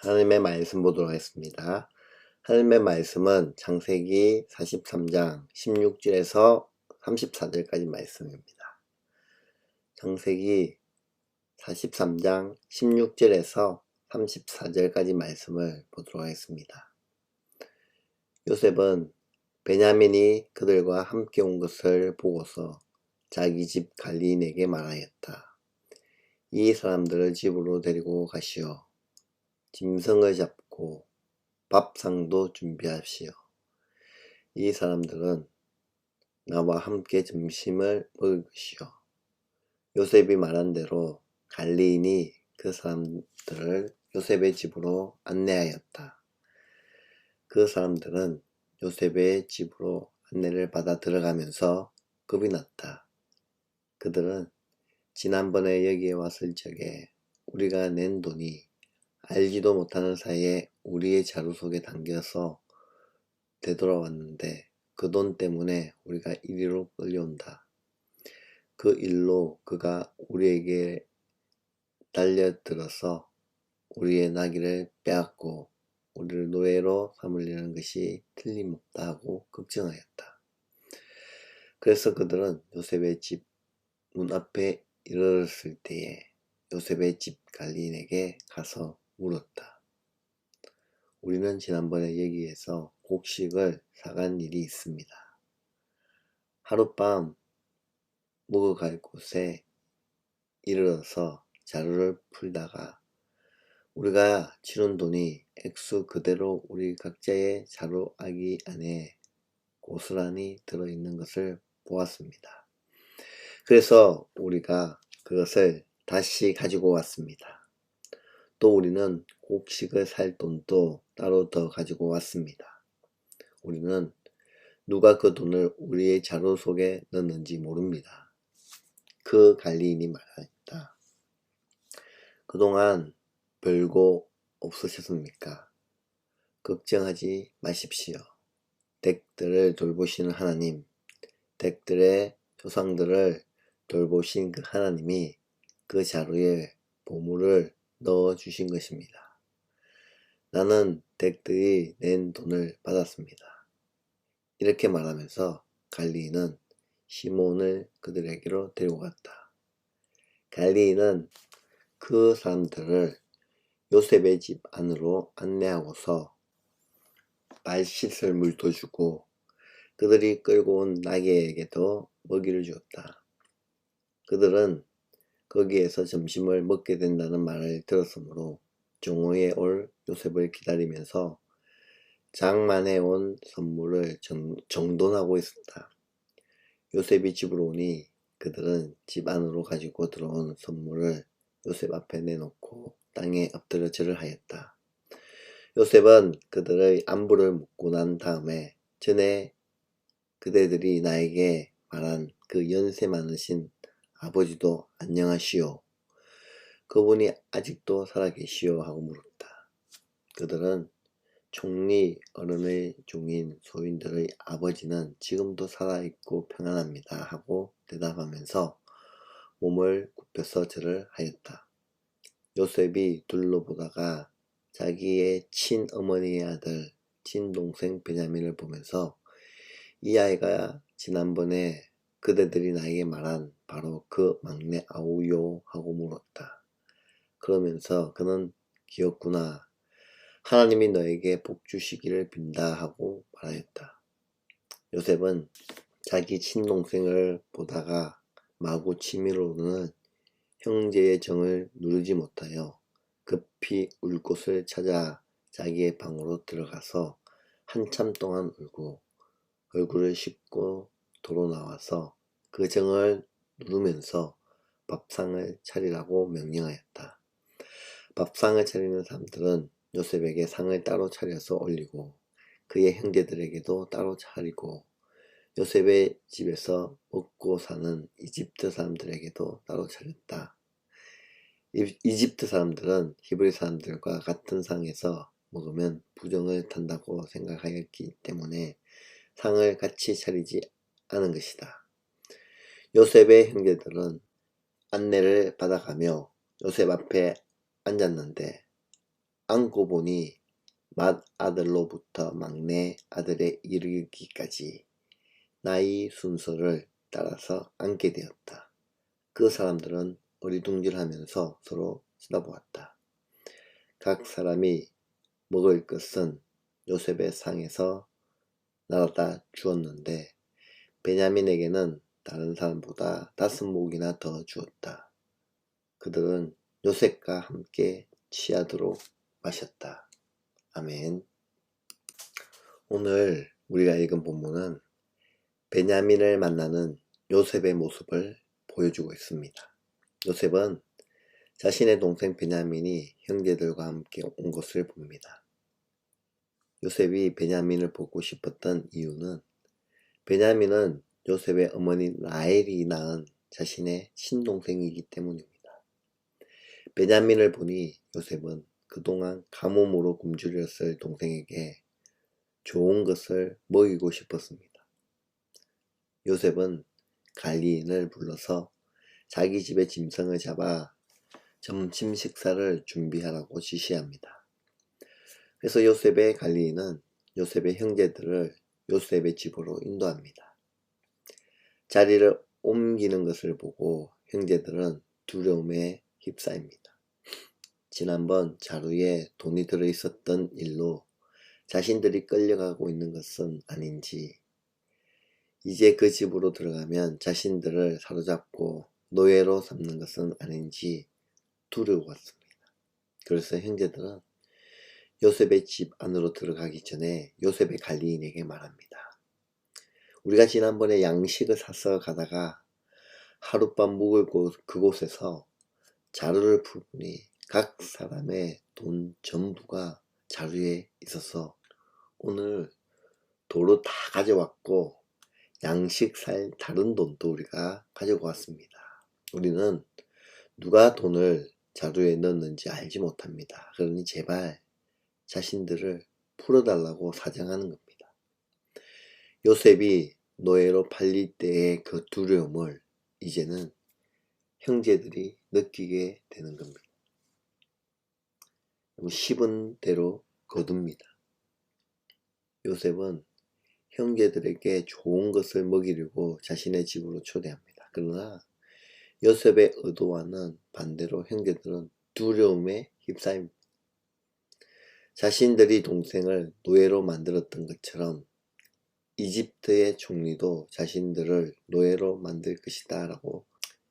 하나님의 말씀 보도록 하겠습니다. 하나님의 말씀은 창세기 43장 16절에서 34절까지 말씀입니다. 창세기 43장 16절에서 34절까지 말씀을 보도록 하겠습니다. 요셉은 베냐민이 그들과 함께 온 것을 보고서 자기 집 갈리인에게 말하였다. 이 사람들을 집으로 데리고 가시오. 짐승을 잡고 밥상도 준비하시오. 이 사람들은 나와 함께 점심을 먹을 것이오. 요셉이 말한 대로 갈리인이 그 사람들을 요셉의 집으로 안내하였다. 그 사람들은 요셉의 집으로 안내를 받아 들어가면서 겁이 났다. 그들은 지난번에 여기에 왔을 적에 우리가 낸 돈이 알지도 못하는 사이에 우리의 자루 속에 담겨서 되돌아왔는데 그 돈 때문에 우리가 이리로 끌려온다. 그 일로 그가 우리에게 달려들어서 우리의 나귀를 빼앗고 우리를 노예로 삼으려는 것이 틀림없다 하고 걱정하였다. 그래서 그들은 요셉의 집 문 앞에 이르렀을 때에 요셉의 집 갈리인에게 가서 물었다. 우리는 지난번에 얘기해서 곡식을 사간 일이 있습니다. 하룻밤 먹어갈 곳에 이르러서 자루를 풀다가 우리가 치른 돈이 액수 그대로 우리 각자의 자루 아기 안에 고스란히 들어있는 것을 보았습니다. 그래서 우리가 그것을 다시 가지고 왔습니다. 또 우리는 곡식을 살 돈도 따로 더 가지고 왔습니다. 우리는 누가 그 돈을 우리의 자루 속에 넣는지 모릅니다. 그 관리인이 말했다. 그동안 별거 없으셨습니까? 걱정하지 마십시오. 댁들을 돌보시는 하나님, 댁들의 조상들을 돌보신 그 하나님이 그 자루에 보물을 넣어 주신 것입니다. 나는 댁들이 낸 돈을 받았습니다. 이렇게 말하면서 갈리인은 시몬을 그들에게로 데리고 갔다. 갈리인은 그 사람들을 요셉의 집 안으로 안내하고서 발 씻을 물도 주고 그들이 끌고 온 나귀에게도 먹이를 주었다. 그들은 거기에서 점심을 먹게 된다는 말을 들었으므로 종호에 올 요셉을 기다리면서 장만해 온 선물을 정, 정돈하고 있었다. 요셉이 집으로 오니 그들은 집 안으로 가지고 들어온 선물을 요셉 앞에 내놓고 땅에 엎드려 절을 하였다. 요셉은 그들의 안부를 묻고 난 다음에 전에 그대들이 나에게 말한 그 연세 많으신 아버지도 안녕하시오. 그분이 아직도 살아계시오 하고 물었다. 그들은 총리 어른의 종인 소인들의 아버지는 지금도 살아있고 평안합니다 하고 대답하면서 몸을 굽혀서 절을 하였다. 요셉이 둘러보다가 자기의 친어머니의 아들 친동생 베냐민을 보면서 이 아이가 지난번에 그대들이 나에게 말한 바로 그 막내 아우요 하고 물었다. 그러면서 그는 기었구나. 하나님이 너에게 복 주시기를 빈다 하고 말하였다. 요셉은 자기 친동생을 보다가 마구 치밀어오는 형제의 정을 누르지 못하여 급히 울 곳을 찾아 자기의 방으로 들어가서 한참 동안 울고 얼굴을 씻고 도로 나와서 그 정을 누르면서 밥상을 차리라고 명령하였다. 밥상을 차리는 사람들은 요셉에게 상을 따로 차려서 올리고 그의 형제들에게도 따로 차리고 요셉의 집에서 먹고 사는 이집트 사람들에게도 따로 차렸다. 이집트 사람들은 히브리 사람들과 같은 상에서 먹으면 부정을 탄다고 생각하였기 때문에 상을 같이 차리지 않은 것이다. 요셉의 형제들은 안내를 받아가며 요셉 앞에 앉았는데 안고 보니 맏 아들로부터 막내 아들에 이르기까지 나이 순서를 따라서 앉게 되었다. 그 사람들은 어리둥절하면서 서로 쳐다보았다. 각 사람이 먹을 것은 요셉의 상에서 날아다 주었는데 베냐민에게는 다른 사람보다 다섯 목이나 더 주었다. 그들은 요셉과 함께 취하도록 마셨다. 아멘. 오늘 우리가 읽은 본문은 베냐민을 만나는 요셉의 모습을 보여주고 있습니다. 요셉은 자신의 동생 베냐민이 형제들과 함께 온 것을 봅니다. 요셉이 베냐민을 보고 싶었던 이유는 베냐민은 요셉의 어머니 라헬이 낳은 자신의 친동생이기 때문입니다. 베냐민을 보니 요셉은 그동안 가뭄으로 굶주렸을 동생에게 좋은 것을 먹이고 싶었습니다. 요셉은 관리인을 불러서 자기 집에 짐승을 잡아 점심 식사를 준비하라고 지시합니다. 그래서 요셉의 관리인은 요셉의 형제들을 요셉의 집으로 인도합니다. 자리를 옮기는 것을 보고 형제들은 두려움에 휩싸입니다. 지난번 자루에 돈이 들어 있었던 일로 자신들이 끌려가고 있는 것은 아닌지 이제 그 집으로 들어가면 자신들을 사로잡고 노예로 삼는 것은 아닌지 두려웠습니다. 그래서 형제들은 요셉의 집 안으로 들어가기 전에 요셉의 관리인에게 말합니다. 우리가 지난번에 양식을 사서 가다가 하룻밤 묵을 곳 그곳에서 자루를 풀보니 각 사람의 돈 전부가 자루에 있어서 오늘 도로 다 가져왔고 양식 살 다른 돈도 우리가 가지고 왔습니다. 우리는 누가 돈을 자루에 넣었는지 알지 못합니다. 그러니 제발 자신들을 풀어달라고 사정하는 겁니다. 요셉이 노예로 팔릴 때의 그 두려움을 이제는 형제들이 느끼게 되는 겁니다. 씹은 대로 거둡니다. 요셉은 형제들에게 좋은 것을 먹이려고 자신의 집으로 초대합니다. 그러나 요셉의 의도와는 반대로 형제들은 두려움에 휩싸입니다. 자신들이 동생을 노예로 만들었던 것처럼 이집트의 총리도 자신들을 노예로 만들 것이다 라고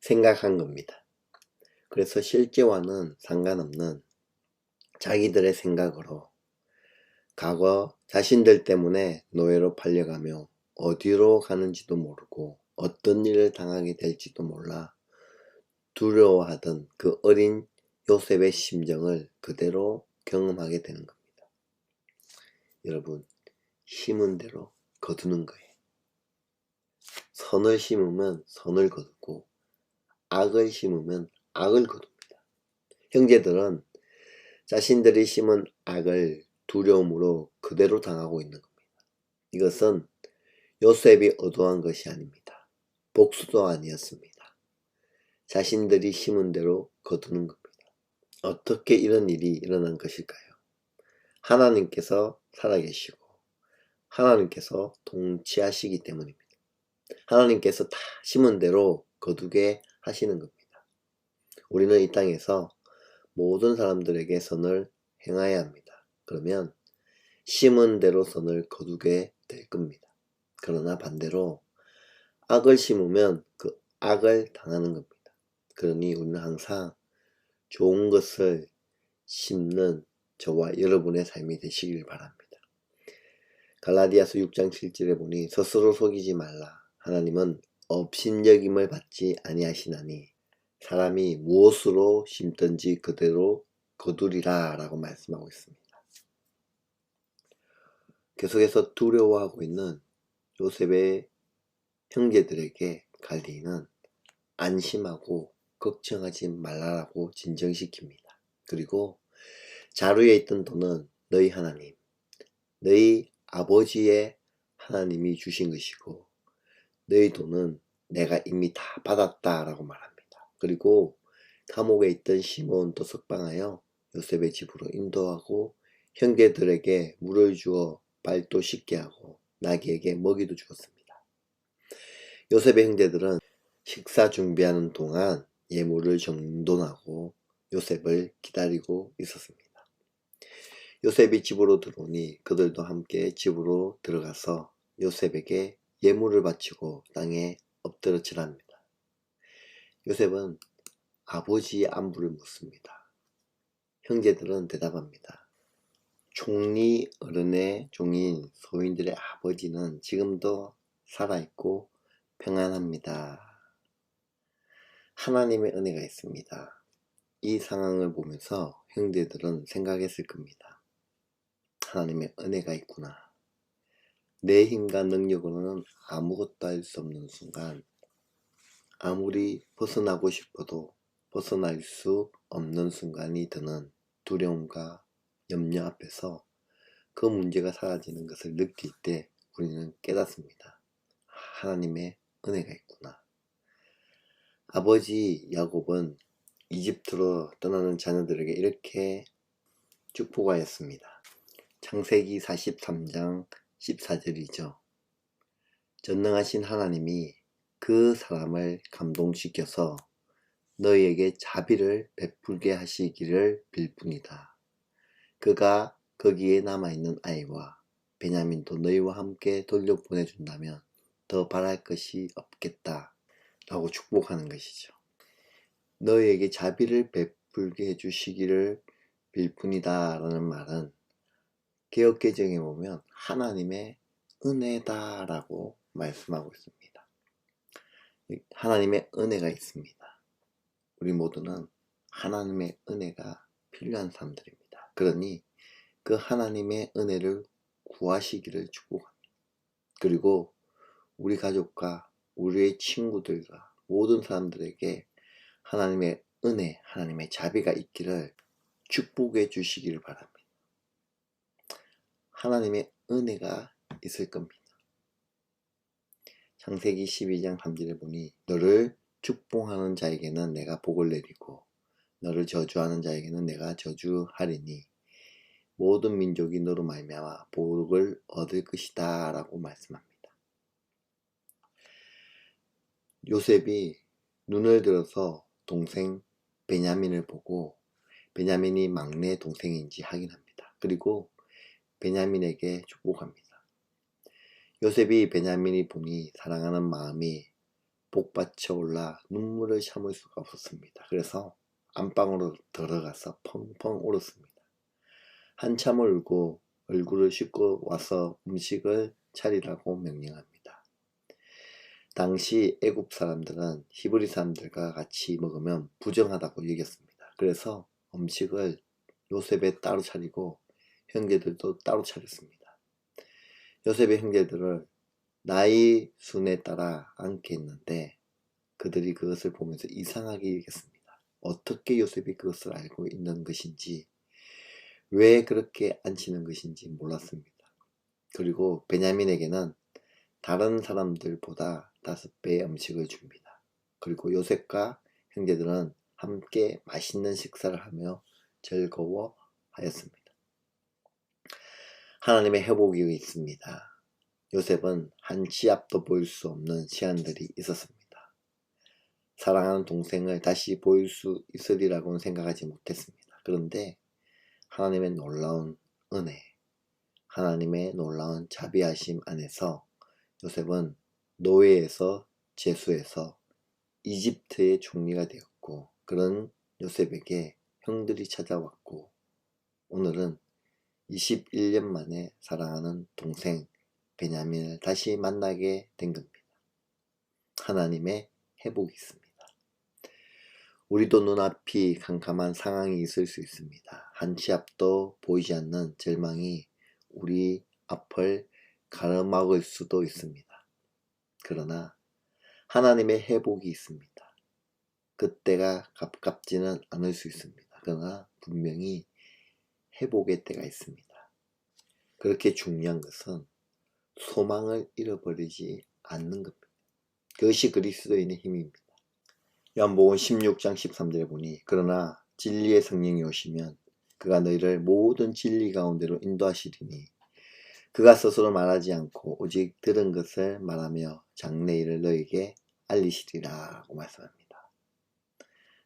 생각한 겁니다. 그래서 실제와는 상관없는 자기들의 생각으로 과거 자신들 때문에 노예로 팔려가며 어디로 가는지도 모르고 어떤 일을 당하게 될지도 몰라 두려워하던 그 어린 요셉의 심정을 그대로 경험하게 되는 겁니다. 여러분, 심은 대로 거두는 거예요. 선을 심으면 선을 거두고 악을 심으면 악을 거둡니다. 형제들은 자신들이 심은 악을 두려움으로 그대로 당하고 있는 겁니다. 이것은 요셉이 의도한 것이 아닙니다. 복수도 아니었습니다. 자신들이 심은 대로 거두는 겁니다. 어떻게 이런 일이 일어난 것일까요? 하나님께서 살아계시고 하나님께서 통치하시기 때문입니다. 하나님께서 다 심은 대로 거두게 하시는 겁니다. 우리는 이 땅에서 모든 사람들에게 선을 행해야 합니다. 그러면 심은 대로 선을 거두게 될 겁니다. 그러나 반대로 악을 심으면 그 악을 당하는 겁니다. 그러니 우리는 항상 좋은 것을 심는 저와 여러분의 삶이 되시길 바랍니다. 갈라디아서 6장 7절에 보니 스스로 속이지 말라. 하나님은 업신여김을 받지 아니하시나니 사람이 무엇으로 심든지 그대로 거두리라 라고 말씀하고 있습니다. 계속해서 두려워하고 있는 요셉의 형제들에게 갈디는 안심하고 걱정하지 말라라고 진정시킵니다. 그리고 자루에 있던 돈은 너희 하나님, 너희 아버지의 하나님이 주신 것이고 너희 돈은 내가 이미 다 받았다라고 말합니다. 그리고 감옥에 있던 시몬도 석방하여 요셉의 집으로 인도하고 형제들에게 물을 주어 발도 씻게 하고 나귀에게 먹이도 주었습니다. 요셉의 형제들은 식사 준비하는 동안 예물을 정돈하고 요셉을 기다리고 있었습니다. 요셉이 집으로 들어오니 그들도 함께 집으로 들어가서 요셉에게 예물을 바치고 땅에 엎드러치랍니다. 요셉은 아버지의 안부를 묻습니다. 형제들은 대답합니다. 총리 어른의 종인 소인들의 아버지는 지금도 살아있고 평안합니다. 하나님의 은혜가 있습니다. 이 상황을 보면서 형제들은 생각했을 겁니다. 하나님의 은혜가 있구나. 내 힘과 능력으로는 아무것도 할 수 없는 순간 아무리 벗어나고 싶어도 벗어날 수 없는 순간이 드는 두려움과 염려 앞에서 그 문제가 사라지는 것을 느낄 때 우리는 깨닫습니다. 하나님의 은혜가 있구나. 아버지 야곱은 이집트로 떠나는 자녀들에게 이렇게 축복하였습니다. 창세기 43장 14절이죠. 전능하신 하나님이 그 사람을 감동시켜서 너희에게 자비를 베풀게 하시기를 빌 뿐이다. 그가 거기에 남아있는 아이와 베냐민도 너희와 함께 돌려보내준다면 더 바랄 것이 없겠다. 라고 축복하는 것이죠. 너희에게 자비를 베풀게 해주시기를 빌 뿐이다. 라는 말은 개혁개정에 보면 하나님의 은혜다라고 말씀하고 있습니다. 하나님의 은혜가 있습니다. 우리 모두는 하나님의 은혜가 필요한 사람들입니다. 그러니 그 하나님의 은혜를 구하시기를 축복합니다. 그리고 우리 가족과 우리의 친구들과 모든 사람들에게 하나님의 은혜, 하나님의 자비가 있기를 축복해 주시기를 바랍니다. 하나님의 은혜가 있을 겁니다. 창세기 12장 3절에 보니 너를 축복하는 자에게는 내가 복을 내리고 너를 저주하는 자에게는 내가 저주하리니 모든 민족이 너로 말미암아 복을 얻을 것이다 라고 말씀합니다. 요셉이 눈을 들어서 동생 베냐민을 보고 베냐민이 막내 동생인지 확인합니다. 그리고 베냐민에게 축복합니다. 요셉이 베냐민이 보니 사랑하는 마음이 복받쳐 올라 눈물을 참을 수가 없었습니다. 그래서 안방으로 들어가서 펑펑 울었습니다. 한참을 울고 얼굴을 씻고 와서 음식을 차리라고 명령합니다. 당시 애굽 사람들은 히브리 사람들과 같이 먹으면 부정하다고 여겼습니다. 그래서 음식을 요셉에 따로 차리고 형제들도 따로 차렸습니다. 요셉의 형제들을 나이 순에 따라 앉게 했는데 그들이 그것을 보면서 이상하게 여겼습니다. 어떻게 요셉이 그것을 알고 있는 것인지 왜 그렇게 앉히는 것인지 몰랐습니다. 그리고 베냐민에게는 다른 사람들보다 다섯 배의 음식을 줍니다. 그리고 요셉과 형제들은 함께 맛있는 식사를 하며 즐거워하였습니다. 하나님의 회복이 있습니다. 요셉은 한 치 앞도 보일 수 없는 시간들이 있었습니다. 사랑하는 동생을 다시 보일 수 있으리라고는 생각하지 못했습니다. 그런데 하나님의 놀라운 은혜, 하나님의 놀라운 자비하심 안에서 요셉은 노예에서 제수에서 이집트의 총리가 되었고 그런 요셉에게 형들이 찾아왔고 오늘은 21년 만에 사랑하는 동생 베냐민을 다시 만나게 된 겁니다. 하나님의 회복이 있습니다. 우리도 눈앞이 캄캄한 상황이 있을 수 있습니다. 한치 앞도 보이지 않는 절망이 우리 앞을 가로막을 수도 있습니다. 그러나 하나님의 회복이 있습니다. 그때가 가깝지는 않을 수 있습니다. 그러나 분명히 회복의 때가 있습니다. 그렇게 중요한 것은 소망을 잃어버리지 않는 겁니다. 그것이 그리스도인의 힘입니다. 요한복음 16장 13절에 보니 그러나 진리의 성령이 오시면 그가 너희를 모든 진리 가운데로 인도하시리니 그가 스스로 말하지 않고 오직 들은 것을 말하며 장래일을 너에게 알리시리라고 말씀합니다.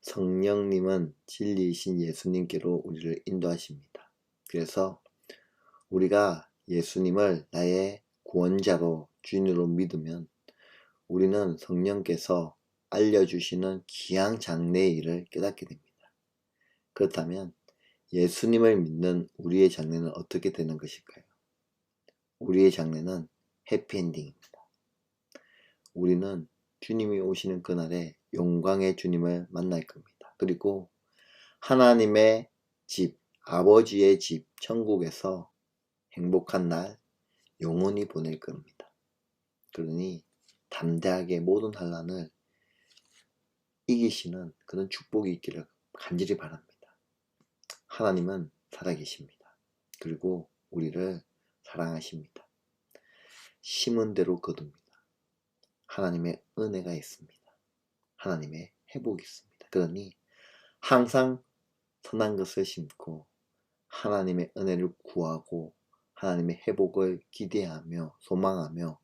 성령님은 진리이신 예수님께로 우리를 인도하십니다. 그래서 우리가 예수님을 나의 구원자로 주인으로 믿으면 우리는 성령께서 알려주시는 귀한 장래의 일을 깨닫게 됩니다. 그렇다면 예수님을 믿는 우리의 장래는 어떻게 되는 것일까요? 우리의 장래는 해피엔딩입니다. 우리는 주님이 오시는 그날에 영광의 주님을 만날 겁니다. 그리고 하나님의 집, 아버지의 집, 천국에서 행복한 날 영원히 보낼 겁니다. 그러니 담대하게 모든 환란을 이기시는 그런 축복이 있기를 간절히 바랍니다. 하나님은 살아계십니다. 그리고 우리를 사랑하십니다. 심은 대로 거둡니다. 하나님의 은혜가 있습니다. 하나님의 회복이 있습니다. 그러니 항상 선한 것을 심고 하나님의 은혜를 구하고 하나님의 회복을 기대하며 소망하며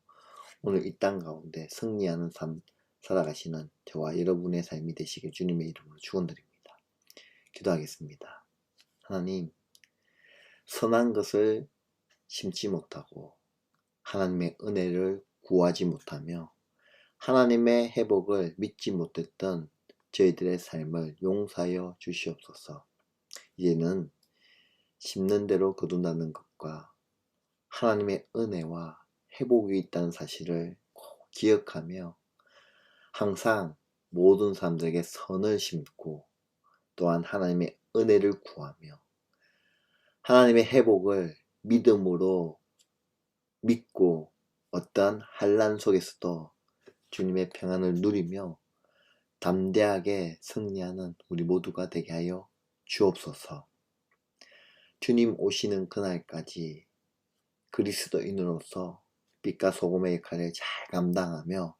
오늘 이 땅 가운데 승리하는 삶 살아가시는 저와 여러분의 삶이 되시길 주님의 이름으로 축원드립니다. 기도하겠습니다. 하나님 선한 것을 심지 못하고 하나님의 은혜를 구하지 못하며 하나님의 회복을 믿지 못했던 저희들의 삶을 용서하여 주시옵소서. 이제는 심는 대로 거둔다는 것과 하나님의 은혜와 회복이 있다는 사실을 꼭 기억하며 항상 모든 사람들에게 선을 심고 또한 하나님의 은혜를 구하며 하나님의 회복을 믿음으로 믿고 어떠한 한란 속에서도 주님의 평안을 누리며 담대하게 승리하는 우리 모두가 되게 하여 주옵소서. 주님 오시는 그날까지 그리스도인으로서 빛과 소금의 역할을 잘 감당하며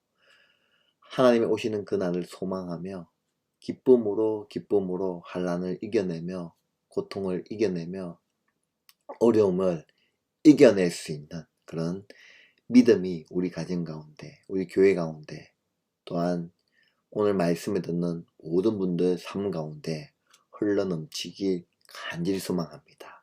하나님이 오시는 그날을 소망하며 기쁨으로 기쁨으로 환란을 이겨내며 고통을 이겨내며 어려움을 이겨낼 수 있는 그런 믿음이 우리 가정 가운데 우리 교회 가운데 또한 오늘 말씀에 듣는 모든 분들 삶 가운데 흘러 넘치길 간절히 소망합니다.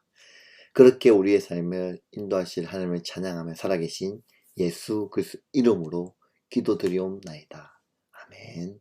그렇게 우리의 삶을 인도하실 하나님을 찬양하며 살아계신 예수 그리스도 이름으로 기도드리옵나이다. 아멘.